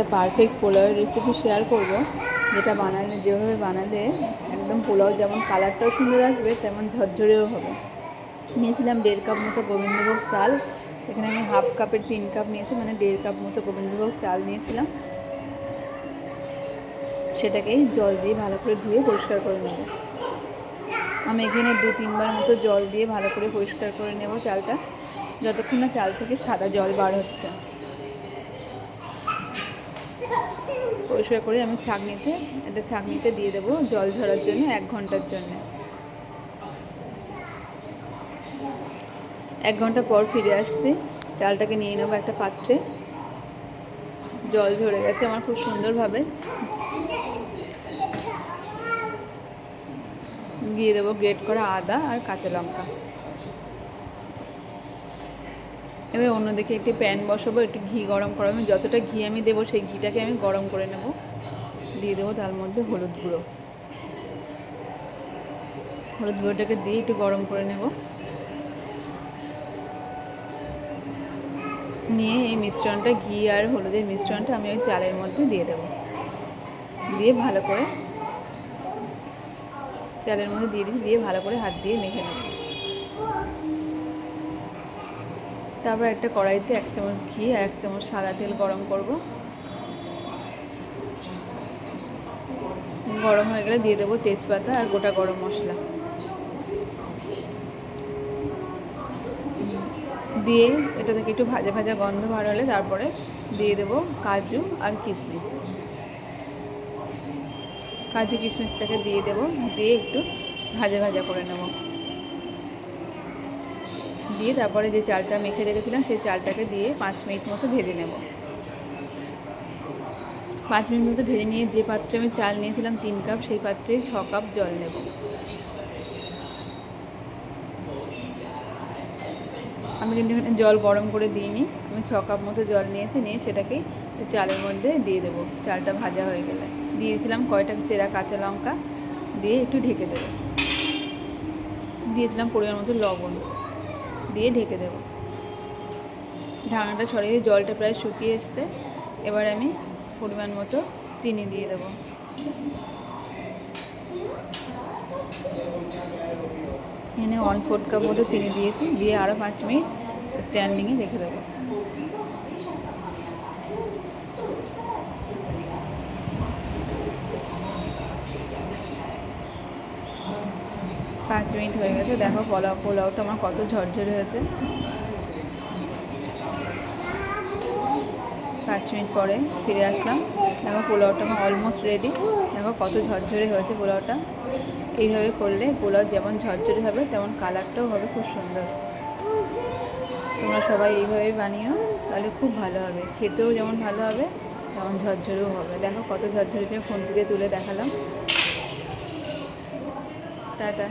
একটা পারফেক্ট পোলাওয়ের recipe share করব। যেটা বানালে যেভাবে বানালে একদম পোলাও যেমন কালারটাও সুন্দর আসবে, তেমন ঝরঝরেও হবে। নিয়েছিলাম দেড় কাপ মতো গোবিন্দভোগ চাল। এখানে আমি হাফ কাপের তিন কাপ নিয়েছি মানে দেড় কাপ মতো গোবিন্দভোগ চাল নিয়েছিলাম। সেটাকেই জল দিয়ে ভালো করে ধুয়ে পরিষ্কার করে নেব। আমি এখানে দু তিনবার মতো জল দিয়ে ভালো করে পরিষ্কার করে নেব চালটা। যতক্ষণ না চাল থেকে সাদা জল বার হচ্ছে। পরিষ্কার করে আমি ছাঁকনিতে একটা ছাঁকনিতে দিয়ে দেবো জল ঝরার জন্য এক ঘণ্টার জন্য। এক ঘণ্টা পর ফিরে আসছি, চালটাকে নিয়ে নেব একটা পাত্রে। জল ঝরে গেছে আমার খুব সুন্দরভাবে। দিয়ে দেবো গ্রেট করা আদা আর কাঁচা লঙ্কা। এবার অন্যদিকে একটি প্যান বসাবো, একটু ঘি গরম করাবো। যতটা ঘি আমি দেবো, সেই ঘিটাকে আমি গরম করে নেব। দিয়ে দেবো তার মধ্যে হলুদ গুঁড়ো। হলুদ গুঁড়োটাকে দিয়ে একটু গরম করে নেব। নিয়ে এই মিশ্রণটা, ঘি আর হলুদের মিশ্রণটা আমি ওই চালের মধ্যে দিয়ে দেবো। দিয়ে ভালো করে চালের মধ্যে দিয়ে দিয়ে ভালো করে হাত দিয়ে মেখে নেব। তারপর একটা কড়াইতে এক চামচ ঘি আর এক চামচ সাদা তেল গরম করব। গরম হয়ে গেলে দিয়ে দেবো তেজপাতা আর গোটা গরম মশলা। দিয়ে এটা থেকে একটু ভাজা ভাজা গন্ধ বার হলে তারপরে দিয়ে দেবো কাজু আর কিশমিশ কাজু কিশমিশটাকে দিয়ে দেবো, দিয়ে একটু ভাজা ভাজা করে নেব। দিয়ে তারপরে যে চালটা মেখে রেখেছিলাম, সেই চালটাকে দিয়ে পাঁচ মিনিট মতো ভেজে নেব। পাঁচ মিনিট মতো ভেজে নিয়ে যে পাত্রে আমি চাল নিয়েছিলাম তিন কাপ, সেই পাত্রে ছ কাপ জল নেব। আমি কিন্তু এখানে জল গরম করে দিইনি। আমি ছ কাপ মতো জল নিয়েছি, নিয়ে সেটাকে চালের মধ্যে দিয়ে দেবো। চালটা ভাজা হয়ে গেলে। দিয়েছিলাম কয়টা চেরা কাঁচা লঙ্কা দিয়ে একটু ঢেকে দেবো। দিয়েছিলাম পরিমাণ মতো লবণ। দিয়ে ঢেকে দেব। ঢাকনাটা সরিয়ে জলটা প্রায় শুকিয়ে এসছে। এবার আমি পরিমাণ মতো চিনি দিয়ে দেব। এখানে ওয়ান ফোর্থ কাপ মতো চিনি দিয়েছি। দিয়ে আরও পাঁচ মিনিট স্ট্যান্ডিংয়ে রেখে দেবো। পাঁচ মিনিট হয়ে গেছে, দেখো পোলাও, পোলাওটা আমার কত ঝরঝরে হয়েছে। পাঁচ মিনিট পরে ফিরে আসলাম, দেখো পোলাওটা আমার অলমোস্ট রেডি দেখো কত ঝরঝরে হয়েছে পোলাওটা। এইভাবে করলে পোলাও যেমন ঝরঝরে হবে, তেমন কালারটাও হবে খুব সুন্দর। তোমরা সবাই এইভাবেই বানিও, তাহলে খুব ভালো হবে। খেতেও যেমন ভালো হবে, তেমন ঝরঝরেও হবে। দেখো কত ঝরঝরে যে ফোন থেকে তুলে দেখালাম। টাটা।